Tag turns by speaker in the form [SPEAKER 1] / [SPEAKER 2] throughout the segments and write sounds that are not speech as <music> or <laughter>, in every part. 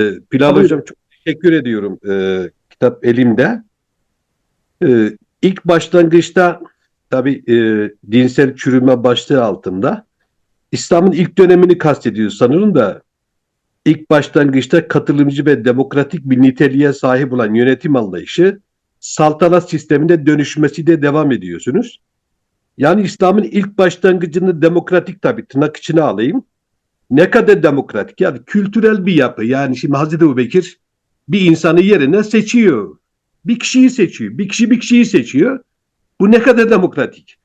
[SPEAKER 1] Ee, Bilal
[SPEAKER 2] Tabii.
[SPEAKER 1] Hocam çok teşekkür ediyorum. Ee, kitap elimde. Ee, ilk başlangıçta tabii e, dinsel çürüme başlığı altında İslam'ın ilk dönemini kastediyor sanırım da ilk başlangıçta katılımcı ve demokratik bir niteliğe sahip olan yönetim anlayışı saltanat sistemine dönüşmesi de devam ediyorsunuz. Yani İslam'ın ilk başlangıcını demokratik tabii tırnak içine alayım. Ne kadar demokratik? Yani kültürel bir yapı. Yani şimdi Hazreti Ebubekir bir insanı yerine seçiyor. Bir kişiyi seçiyor. Bir kişi bir kişiyi seçiyor. Bu ne kadar demokratik?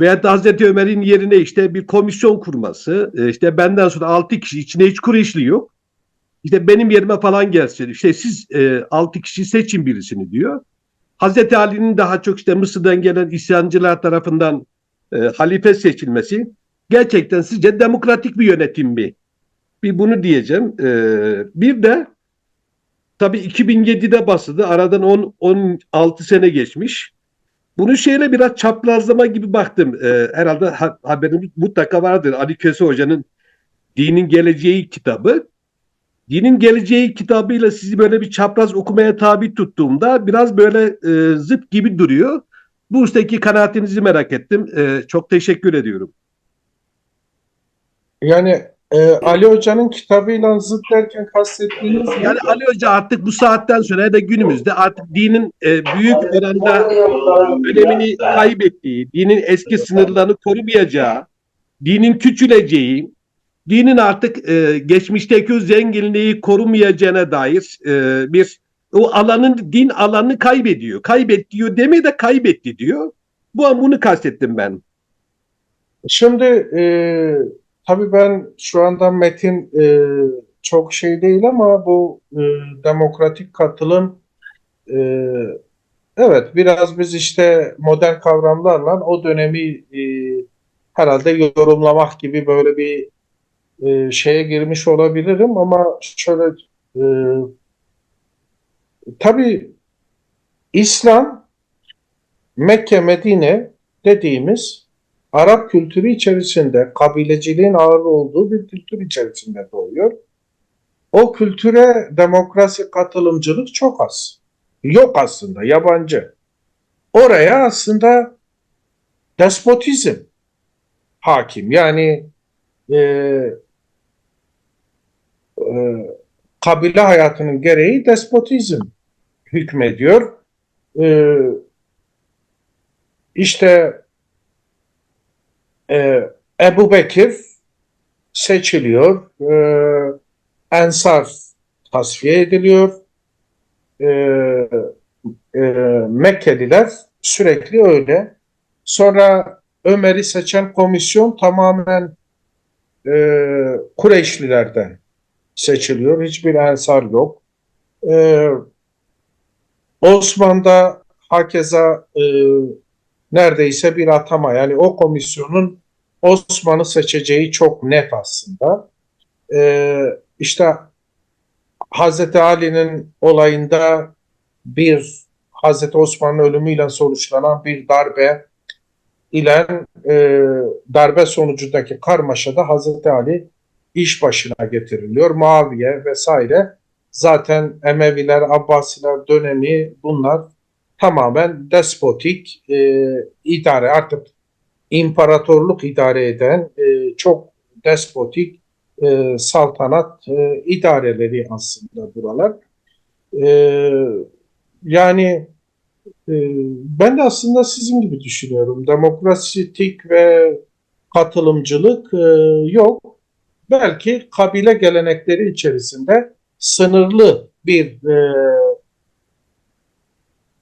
[SPEAKER 1] Veyahut da Hazreti Ömer'in yerine işte bir komisyon kurması. e, işte benden sonra altı kişi içine hiç Kureyşli yok. İşte benim yerime falan gelsin. İşte siz e, altı kişi seçin birisini diyor. Hazreti Ali'nin daha çok işte Mısır'dan gelen isyancılar tarafından e, halife seçilmesi gerçekten sizce demokratik bir yönetim mi? Bir bunu diyeceğim. Ee, bir de tabii 2007'de basıldı. Aradan 10 16 sene geçmiş. Bunu şeyle biraz çaprazlama gibi baktım. Ee, herhalde ha, haberiniz mutlaka vardır. Ali Köse Hoca'nın Dinin Geleceği kitabı. Dinin Geleceği kitabıyla sizi böyle bir çapraz okumaya tabi tuttuğumda biraz böyle e, zıt gibi duruyor. Bu ustaki kanaatinizi merak ettim. Ee, çok teşekkür ediyorum.
[SPEAKER 2] Yani e, Ali Hoca'nın kitabıyla zıt derken kastettiğiniz?
[SPEAKER 1] Yani Ali Hoca artık bu saatten sonra ya da günümüzde artık dinin e, büyük oranda önemini kaybettiği, dinin eski sınırlarını korumayacağı, dinin küçüleceği, dinin artık e, geçmişteki o zenginliği korumayacağına dair e, bir o alanın din alanını kaybediyor. Kaybediyor demeye de kaybetti diyor. Bu an bunu kastettim ben.
[SPEAKER 2] Şimdi e, tabii ben şu anda metin e, çok şey değil ama bu e, demokratik katılım e, evet biraz biz işte modern kavramlarla o dönemi e, herhalde yorumlamak gibi böyle bir e, şeye girmiş olabilirim ama şöyle e, tabii İslam Mekke Medine dediğimiz Arap kültürü içerisinde kabileciliğin ağır olduğu bir kültür içerisinde doğuyor. O kültüre demokrasi katılımcılık çok az. Yok aslında yabancı. Oraya aslında despotizm hakim. Yani e, e, kabile hayatının gereği despotizm hükmediyor. E, işte e, Ebu Bekir seçiliyor. E, Ensar tasfiye ediliyor. E, e, Mekkeliler sürekli öyle. Sonra Ömer'i seçen komisyon tamamen e, Kureyşlilerden seçiliyor. Hiçbir Ensar yok. E, Osman'da hakeza e, neredeyse bir atama. Yani o komisyonun Osman'ı seçeceği çok net aslında. Ee, işte Hazreti Ali'nin olayında bir Hazreti Osman'ın ölümüyle sonuçlanan bir darbe ile e, darbe sonucundaki karmaşada Hazreti Ali iş başına getiriliyor. Muaviye vesaire zaten Emeviler, Abbasiler dönemi bunlar tamamen despotik e, idare artık imparatorluk idare eden e, çok despotik e, saltanat e, idareleri aslında buralar. E, yani e, ben de aslında sizin gibi düşünüyorum. Demokrasitik ve katılımcılık e, yok. Belki kabile gelenekleri içerisinde sınırlı bir e,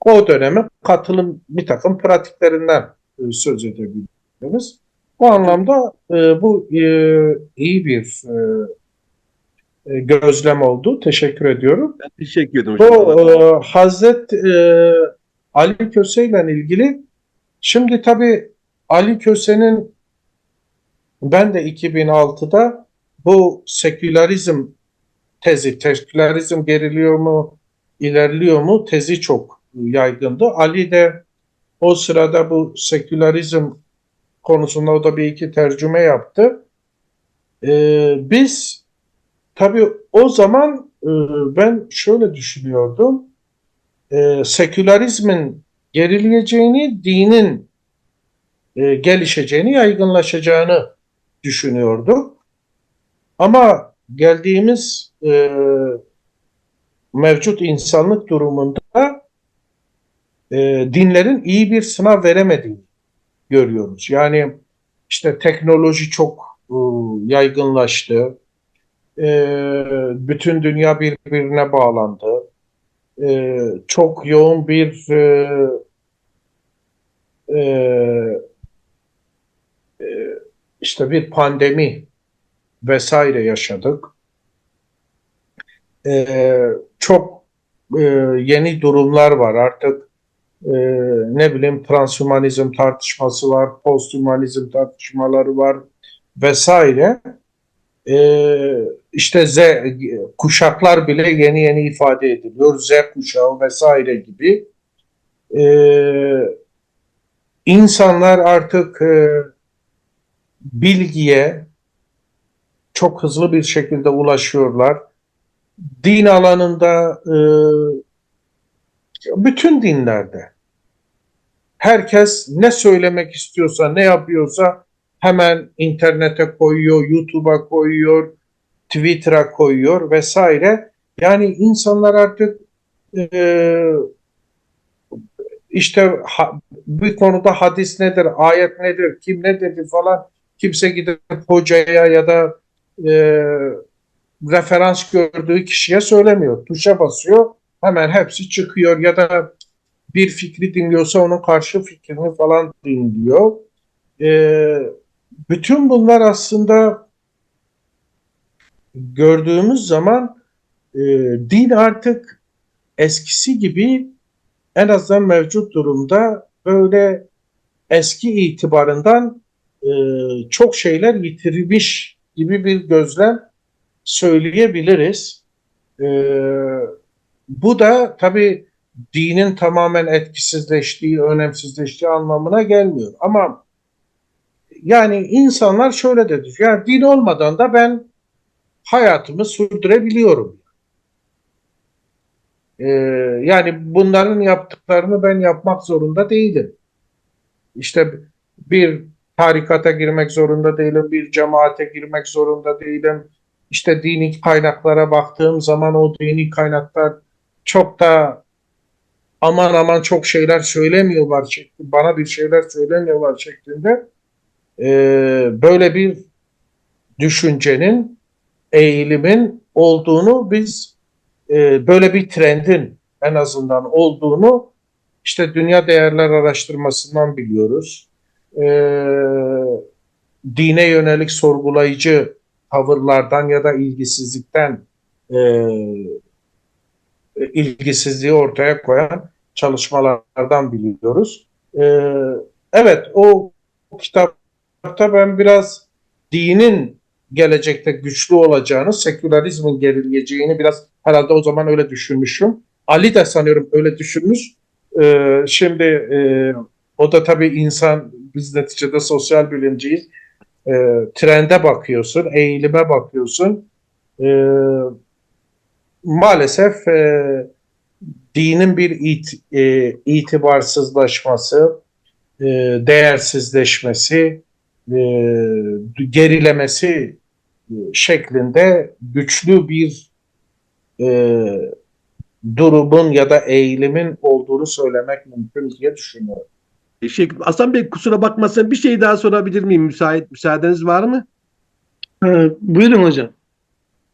[SPEAKER 2] o döneme katılım bir takım pratiklerinden e, söz edebiliriz. Bu anlamda e, bu e, iyi bir e, e, gözlem oldu. Teşekkür ediyorum.
[SPEAKER 1] Ben teşekkür ederim.
[SPEAKER 2] Bu e, Hazret e, Ali Köse ile ilgili şimdi tabii Ali Köse'nin ben de 2006'da bu sekülerizm tezi, sekülerizm geriliyor mu, ilerliyor mu tezi çok yaygındı. Ali de o sırada bu sekülerizm konusunda o da bir iki tercüme yaptı. Ee, biz tabii o zaman e, ben şöyle düşünüyordum. E, sekülerizmin gerileyeceğini, dinin e, gelişeceğini, yaygınlaşacağını düşünüyorduk. Ama geldiğimiz e, mevcut insanlık durumunda e, dinlerin iyi bir sınav veremediğini görüyoruz. Yani işte teknoloji çok e, yaygınlaştı. E, bütün dünya birbirine bağlandı. E, çok yoğun bir e, e, e, işte bir pandemi vesaire yaşadık. E, çok e, yeni durumlar var artık. E, ne bileyim transhumanizm tartışması var, posthumanizm tartışmaları var vesaire. E, işte Z kuşaklar bile yeni yeni ifade ediliyor. Z kuşağı vesaire gibi. E, insanlar artık e, bilgiye çok hızlı bir şekilde ulaşıyorlar. Din alanında e, bütün dinlerde herkes ne söylemek istiyorsa, ne yapıyorsa hemen internete koyuyor, YouTube'a koyuyor, Twitter'a koyuyor vesaire. Yani insanlar artık e, işte ha, bir konuda hadis nedir, ayet nedir, kim ne dedi falan kimse gidip hocaya ya da e, referans gördüğü kişiye söylemiyor. Tuşa basıyor hemen hepsi çıkıyor ya da bir fikri dinliyorsa onun karşı fikrini falan dinliyor. E, bütün bunlar aslında gördüğümüz zaman e, din artık eskisi gibi en azından mevcut durumda böyle eski itibarından e, çok şeyler yitirmiş gibi bir gözlem söyleyebiliriz. E, bu da tabii dinin tamamen etkisizleştiği, önemsizleştiği anlamına gelmiyor. Ama yani insanlar şöyle dedi. Yani din olmadan da ben hayatımı sürdürebiliyorum. Ee, yani bunların yaptıklarını ben yapmak zorunda değilim. İşte bir tarikata girmek zorunda değilim, bir cemaate girmek zorunda değilim. İşte dini kaynaklara baktığım zaman o dini kaynaklar çok da aman aman çok şeyler söylemiyorlar şeklinde, bana bir şeyler söylemiyorlar şeklinde ee, böyle bir düşüncenin, eğilimin olduğunu biz e, böyle bir trendin en azından olduğunu işte dünya değerler araştırmasından biliyoruz. E, dine yönelik sorgulayıcı tavırlardan ya da ilgisizlikten e, ilgisizliği ortaya koyan çalışmalardan biliyoruz. E, evet o kitapta ben biraz dinin gelecekte güçlü olacağını, sekülerizmin gerileyeceğini biraz herhalde o zaman öyle düşünmüşüm. Ali de sanıyorum öyle düşünmüş. Ee, şimdi e, o da tabii insan, biz neticede sosyal bilimciyiz. E, trende bakıyorsun, eğilime bakıyorsun. E, maalesef e, dinin bir it, e, itibarsızlaşması, e, değersizleşmesi, e, gerilemesi şeklinde güçlü bir e, durumun ya da eğilimin olduğunu söylemek mümkün diye düşünüyorum.
[SPEAKER 1] Şey, Hasan Bey kusura bakmasın bir şey daha sorabilir miyim? Müsait, müsaadeniz var mı?
[SPEAKER 3] Ee, buyurun hocam.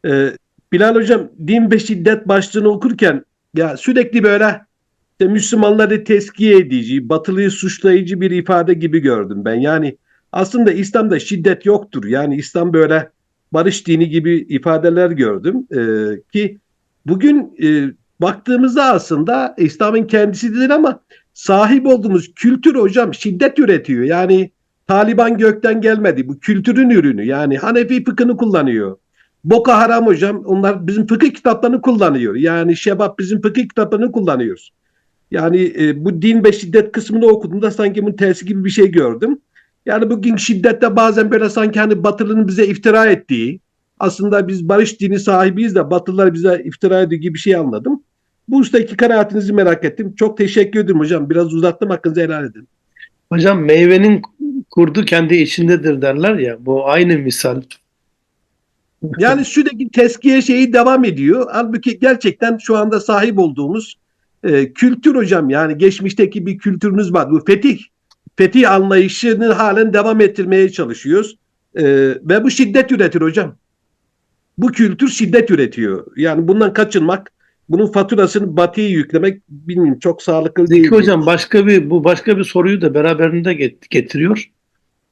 [SPEAKER 1] Ee, Bilal Hocam din ve şiddet başlığını okurken ya sürekli böyle işte Müslümanları teskiye edici, batılıyı suçlayıcı bir ifade gibi gördüm ben. Yani aslında İslam'da şiddet yoktur. Yani İslam böyle barış dini gibi ifadeler gördüm. Ee, ki bugün e, baktığımızda aslında İslam'ın kendisi değil ama sahip olduğumuz kültür hocam şiddet üretiyor. Yani Taliban gökten gelmedi. Bu kültürün ürünü. Yani Hanefi fıkhını kullanıyor. Boko Haram hocam onlar bizim fıkıh kitaplarını kullanıyor. Yani Şebap bizim fıkıh kitaplarını kullanıyoruz. Yani e, bu din ve şiddet kısmını okuduğumda sanki bunun tersi gibi bir şey gördüm. Yani bugün şiddette bazen böyle sanki hani batılının bize iftira ettiği, aslında biz barış dini sahibiyiz de Batılılar bize iftira ediyor gibi bir şey anladım. Bu ustaki kanaatinizi merak ettim. Çok teşekkür ederim hocam. Biraz uzattım hakkınızı helal edin.
[SPEAKER 3] Hocam meyvenin kurdu kendi içindedir derler ya. Bu aynı misal. <laughs>
[SPEAKER 1] Yani sürekli teskiye şeyi devam ediyor. Halbuki gerçekten şu anda sahip olduğumuz e, kültür hocam yani geçmişteki bir kültürümüz var. Bu fetih, fetih anlayışını halen devam ettirmeye çalışıyoruz. E, ve bu şiddet üretir hocam. Bu kültür şiddet üretiyor. Yani bundan kaçınmak, bunun faturasını batıya yüklemek bilmiyorum çok sağlıklı değil.
[SPEAKER 3] Zeki hocam başka bir bu başka bir soruyu da beraberinde get- getiriyor.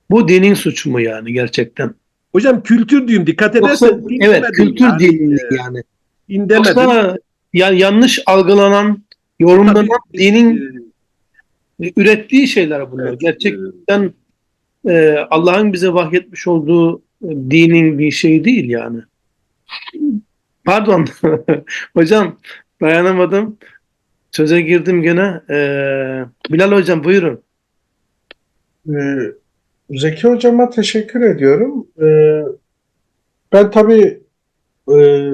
[SPEAKER 3] Bu dinin suçu mu yani gerçekten?
[SPEAKER 1] Hocam kültür diyeyim dikkat edersen.
[SPEAKER 3] evet kültür
[SPEAKER 1] yani.
[SPEAKER 3] dini yani.
[SPEAKER 1] Din demedim.
[SPEAKER 3] Yoksa ya yanlış algılanan, yorumlanan
[SPEAKER 1] Tabii,
[SPEAKER 3] dinin
[SPEAKER 1] e,
[SPEAKER 3] ürettiği şeyler bunlar.
[SPEAKER 1] evet,
[SPEAKER 3] Gerçekten e, Allah'ın bize vahyetmiş olduğu e, dinin bir şeyi değil yani. Pardon. <laughs> hocam dayanamadım. Söze girdim gene. E, Bilal hocam buyurun.
[SPEAKER 2] Ee, Zeki hocama teşekkür ediyorum. Ee, ben tabii e,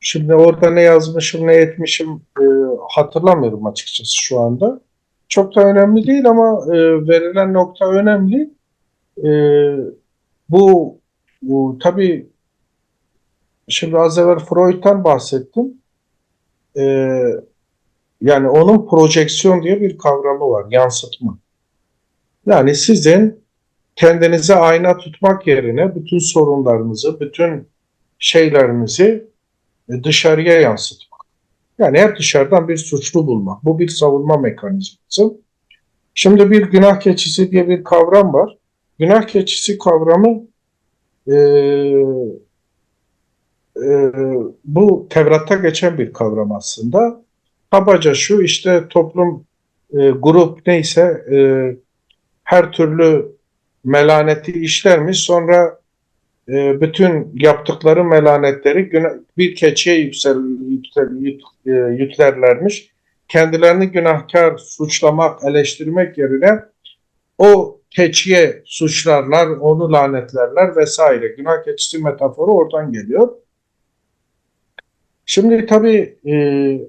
[SPEAKER 2] şimdi orada ne yazmışım ne etmişim e, hatırlamıyorum açıkçası şu anda. Çok da önemli değil ama e, verilen nokta önemli. E, bu, bu tabii şimdi az evvel Freud'tan bahsettim. E, yani onun projeksiyon diye bir kavramı var, yansıtma. Yani sizin kendinize ayna tutmak yerine bütün sorunlarınızı, bütün şeylerinizi e, dışarıya yansıtmak. Yani hep dışarıdan bir suçlu bulmak. Bu bir savunma mekanizması. Şimdi bir günah keçisi diye bir kavram var. Günah keçisi kavramı e, e, bu Tevrat'ta geçen bir kavram aslında. Kabaca şu işte toplum, e, grup neyse e, her türlü melaneti işlermiş. Sonra e, bütün yaptıkları melanetleri bir keçiye yüksel, yüksel, yük- e, yüklerlermiş. Kendilerini günahkar suçlamak, eleştirmek yerine o keçiye suçlarlar, onu lanetlerler vesaire. Günah keçisi metaforu oradan geliyor. Şimdi tabii e,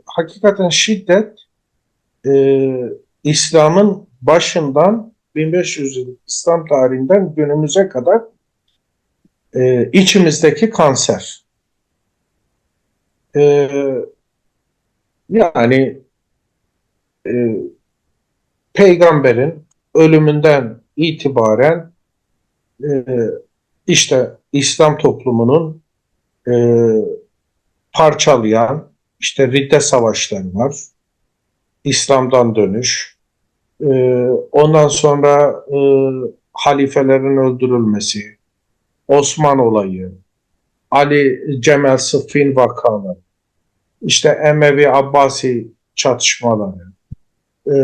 [SPEAKER 2] hakikaten şiddet e, İslam'ın başından 1500 yıllık İslam tarihinden günümüze kadar e, içimizdeki kanser. E, yani e, peygamberin ölümünden itibaren e, işte İslam toplumunun e, parçalayan işte ridde savaşları var. İslam'dan dönüş, ee, ondan sonra e, halifelerin öldürülmesi, Osman olayı, Ali Cemal Sıffin vakaları, işte Emevi Abbasi çatışmaları, e,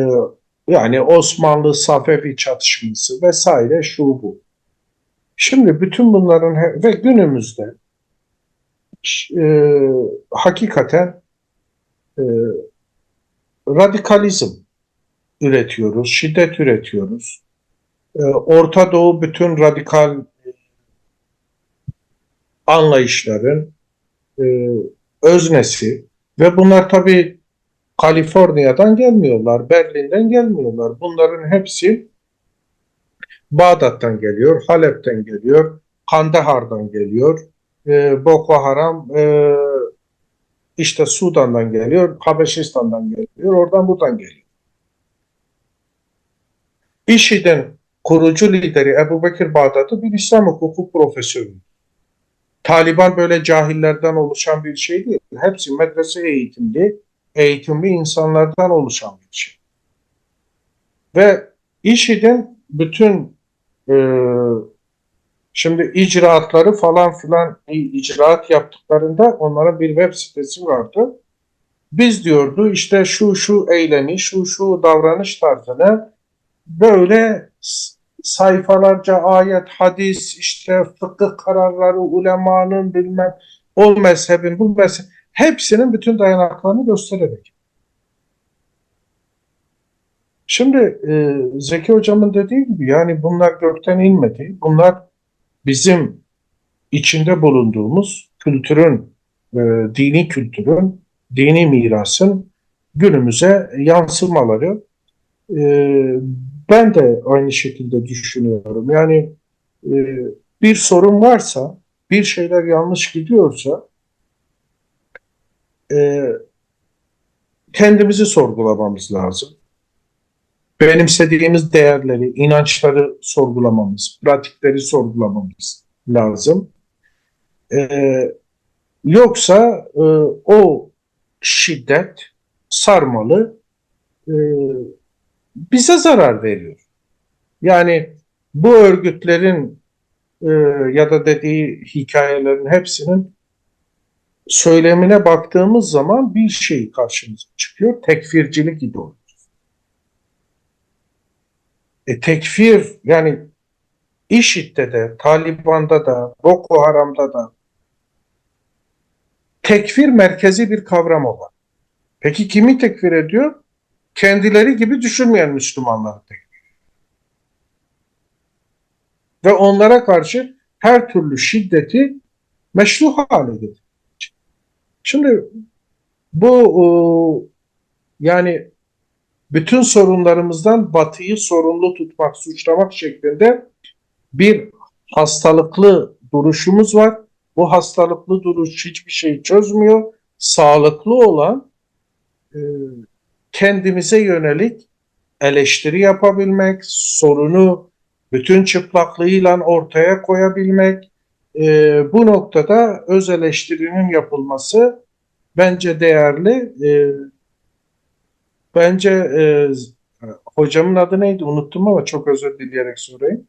[SPEAKER 2] yani Osmanlı Safevi çatışması vesaire şu bu. Şimdi bütün bunların ve günümüzde e, hakikaten e, radikalizm üretiyoruz, şiddet üretiyoruz. Ee, Orta Doğu bütün radikal e, anlayışların e, öznesi ve bunlar tabii Kaliforniya'dan gelmiyorlar, Berlin'den gelmiyorlar. Bunların hepsi Bağdat'tan geliyor, Halep'ten geliyor, Kandahar'dan geliyor, e, Boko Haram e, işte Sudan'dan geliyor, Habeşistan'dan geliyor, oradan buradan geliyor. IŞİD'in kurucu lideri Ebu Bekir Bağdat'ı bir İslam hukuku profesörü. Taliban böyle cahillerden oluşan bir şey değil. Hepsi medrese eğitimli, eğitimli insanlardan oluşan bir şey. Ve IŞİD'in bütün e, şimdi icraatları falan filan icraat yaptıklarında onların bir web sitesi vardı. Biz diyordu işte şu şu eylemi, şu şu davranış tarzını böyle sayfalarca ayet, hadis, işte fıkıh kararları, ulemanın bilmem o mezhebin, bu mezhep hepsinin bütün dayanaklarını göstererek. Şimdi e, Zeki Hocam'ın dediği gibi yani bunlar gökten inmedi. Bunlar bizim içinde bulunduğumuz kültürün, e, dini kültürün, dini mirasın günümüze yansımaları. E, ben de aynı şekilde düşünüyorum. Yani e, bir sorun varsa, bir şeyler yanlış gidiyorsa e, kendimizi sorgulamamız lazım. Benimsediğimiz değerleri, inançları sorgulamamız, pratikleri sorgulamamız lazım. Ee, yoksa e, o şiddet, sarmalı e, bize zarar veriyor. Yani bu örgütlerin e, ya da dediği hikayelerin hepsinin söylemine baktığımız zaman bir şey karşımıza çıkıyor. Tekfircilik ideolojisi. E, tekfir yani IŞİD'de de, Taliban'da da, Boko Haram'da da tekfir merkezi bir kavram olan. Peki kimi tekfir ediyor? Kendileri gibi düşünmeyen Müslümanları tekfir. Ve onlara karşı her türlü şiddeti meşru hale. Şimdi bu o, yani bütün sorunlarımızdan Batı'yı sorumlu tutmak, suçlamak şeklinde bir hastalıklı duruşumuz var. Bu hastalıklı duruş hiçbir şey çözmüyor. Sağlıklı olan e, kendimize yönelik eleştiri yapabilmek, sorunu bütün çıplaklığıyla ortaya koyabilmek, e, bu noktada öz eleştirinin yapılması bence değerli. E, bence e, hocamın adı neydi unuttum ama çok özür dileyerek sorayım.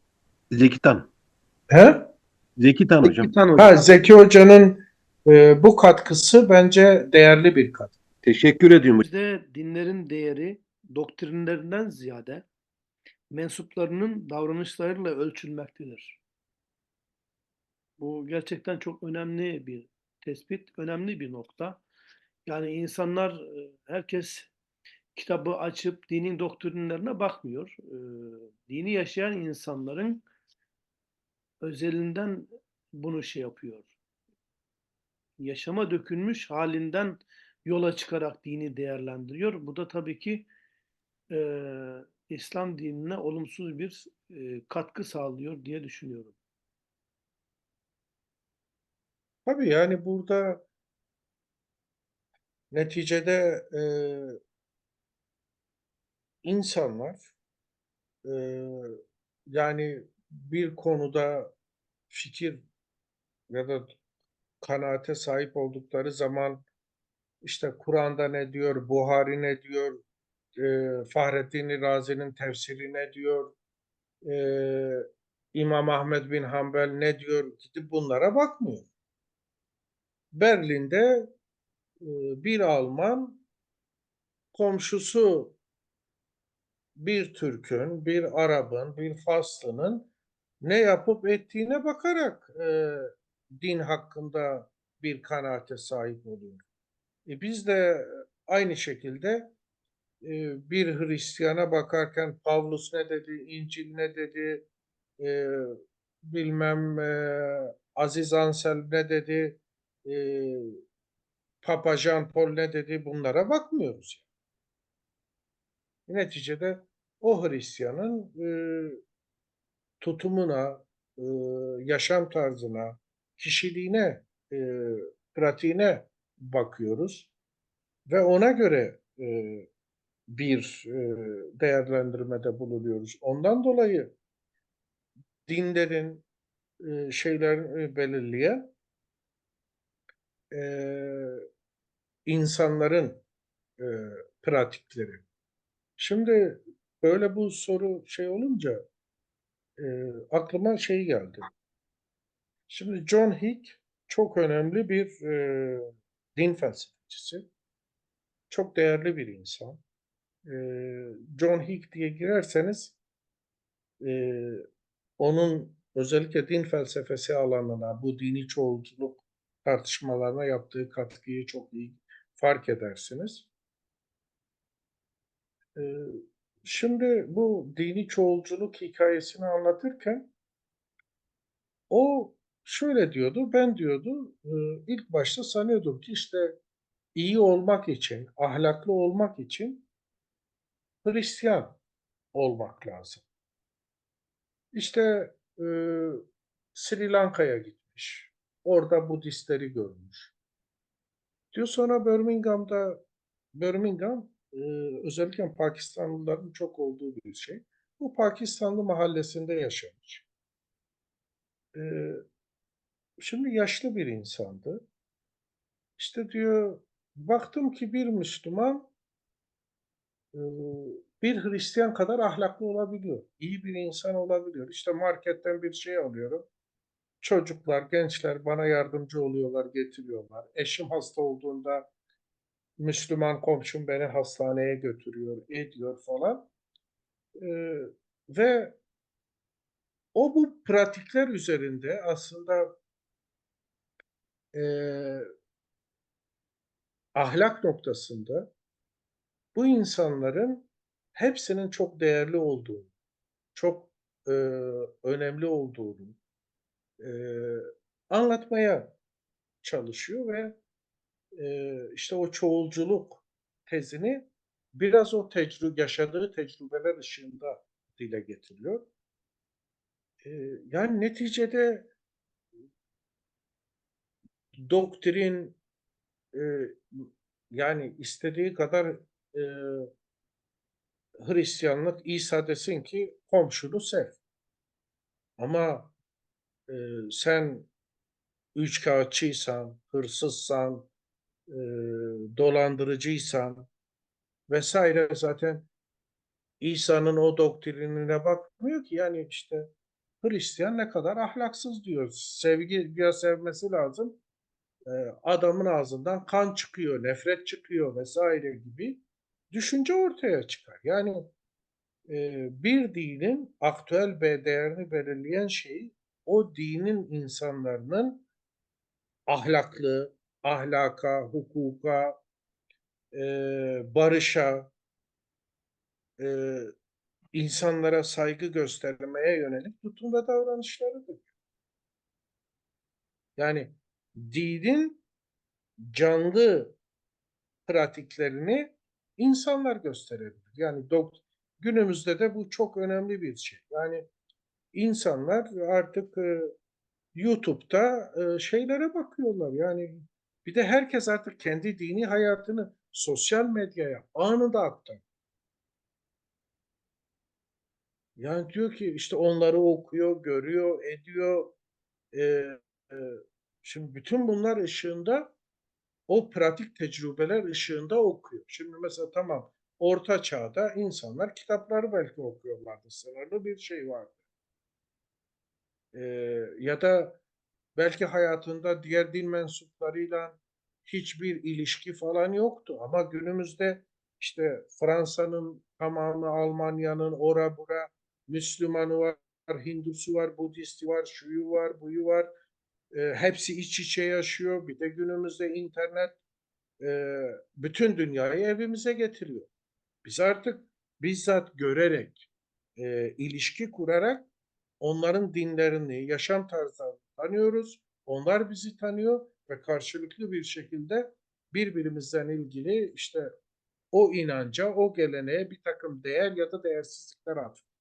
[SPEAKER 1] Zeki Tan.
[SPEAKER 2] He?
[SPEAKER 1] Zeki Tan hocam.
[SPEAKER 3] Tan hocam.
[SPEAKER 2] Ha, Zeki Hoca'nın e, bu katkısı bence değerli bir katkı.
[SPEAKER 1] Teşekkür ediyorum.
[SPEAKER 3] Bizde dinlerin değeri doktrinlerinden ziyade mensuplarının davranışlarıyla ölçülmektedir. Bu gerçekten çok önemli bir tespit, önemli bir nokta. Yani insanlar, e, herkes kitabı açıp dinin doktrinlerine bakmıyor. E, Dini yaşayan insanların özelinden bunu şey yapıyor. Yaşama dökülmüş halinden yola çıkarak dini değerlendiriyor. Bu da tabii ki e, İslam dinine olumsuz bir e, katkı sağlıyor diye düşünüyorum.
[SPEAKER 2] Tabii yani burada neticede e, insanlar e, yani bir konuda fikir ya da kanaate sahip oldukları zaman işte Kur'an'da ne diyor, Buhari ne diyor, e, Fahrettin Razi'nin tefsiri ne diyor, e, İmam Ahmed bin Hanbel ne diyor, gidip bunlara bakmıyor. Berlin'de e, bir Alman komşusu bir Türk'ün, bir Arap'ın, bir Faslı'nın ne yapıp ettiğine bakarak e, din hakkında bir kanaate sahip oluyor. E, biz de aynı şekilde e, bir Hristiyana bakarken Pavlus ne dedi, İncil ne dedi, e, bilmem e, Aziz Ansel ne dedi, e, Papa Jean Paul ne dedi bunlara bakmıyoruz. Neticede o Hristiyanın e, tutumuna, e, yaşam tarzına, kişiliğine, e, pratiğine bakıyoruz ve ona göre e, bir e, değerlendirmede bulunuyoruz. Ondan dolayı dinlerin e, şeylerini belirleyen e, insanların e, pratikleri. Şimdi böyle bu soru şey olunca e, aklıma şey geldi. Şimdi John Hick çok önemli bir e, din felsefecisi. Çok değerli bir insan. E, John Hick diye girerseniz e, onun özellikle din felsefesi alanına, bu dini çoğulculuk tartışmalarına yaptığı katkıyı çok iyi fark edersiniz. E, şimdi bu dini çoğulculuk hikayesini anlatırken o şöyle diyordu, ben diyordu e, ilk başta sanıyordum ki işte iyi olmak için, ahlaklı olmak için Hristiyan olmak lazım. İşte e, Sri Lanka'ya gitmiş. Orada Budistleri görmüş. Diyor sonra Birmingham'da Birmingham e, özellikle Pakistanlıların çok olduğu bir şey. Bu Pakistanlı mahallesinde yaşamış. E, şimdi yaşlı bir insandı. İşte diyor baktım ki bir Müslüman bir Hristiyan kadar ahlaklı olabiliyor. İyi bir insan olabiliyor. İşte marketten bir şey alıyorum. Çocuklar, gençler bana yardımcı oluyorlar, getiriyorlar. Eşim hasta olduğunda Müslüman komşum beni hastaneye götürüyor, ediyor falan. Ee, ve o bu pratikler üzerinde aslında e, ahlak noktasında bu insanların hepsinin çok değerli olduğunu, çok e, önemli olduğunu e, anlatmaya çalışıyor ve e, işte o çoğulculuk tezini biraz o tecrübe, yaşadığı tecrübeler ışığında dile getiriyor. E, yani neticede doktrin e, yani istediği kadar e, Hristiyanlık İsa desin ki komşunu sev. Ama e, sen üçkağıtçıysan, hırsızsan, e, dolandırıcıysan vesaire zaten İsa'nın o doktrinine bakmıyor ki yani işte Hristiyan ne kadar ahlaksız diyor. Sevgi ya sevmesi lazım. E, adamın ağzından kan çıkıyor, nefret çıkıyor vesaire gibi düşünce ortaya çıkar. Yani e, bir dinin aktüel bir değerini belirleyen şey o dinin insanların ahlaklı, ahlaka, hukuka, e, barışa, insanlara saygı göstermeye yönelik tutum ve davranışlarıdır. Yani dinin canlı pratiklerini insanlar gösterebilir. Yani dok günümüzde de bu çok önemli bir şey. Yani insanlar artık e, YouTube'da e, şeylere bakıyorlar. Yani bir de herkes artık kendi dini hayatını sosyal medyaya anında aktarıyor. Yani diyor ki işte onları okuyor, görüyor, ediyor. E, e, şimdi bütün bunlar ışığında o pratik tecrübeler ışığında okuyor. Şimdi mesela tamam orta çağda insanlar kitapları belki okuyorlardı. Sınırlı bir şey vardı. Ee, ya da belki hayatında diğer din mensuplarıyla hiçbir ilişki falan yoktu. Ama günümüzde işte Fransa'nın tamamı, Almanya'nın ora bura Müslümanı var, Hindusu var, Budisti var, şuyu var, buyu var. Ee, hepsi iç içe yaşıyor. Bir de günümüzde internet e, bütün dünyayı evimize getiriyor. Biz artık bizzat görerek, e, ilişki kurarak onların dinlerini, yaşam tarzlarını tanıyoruz. Onlar bizi tanıyor ve karşılıklı bir şekilde birbirimizden ilgili işte o inanca, o geleneğe bir takım değer ya da değersizlikler atıyor.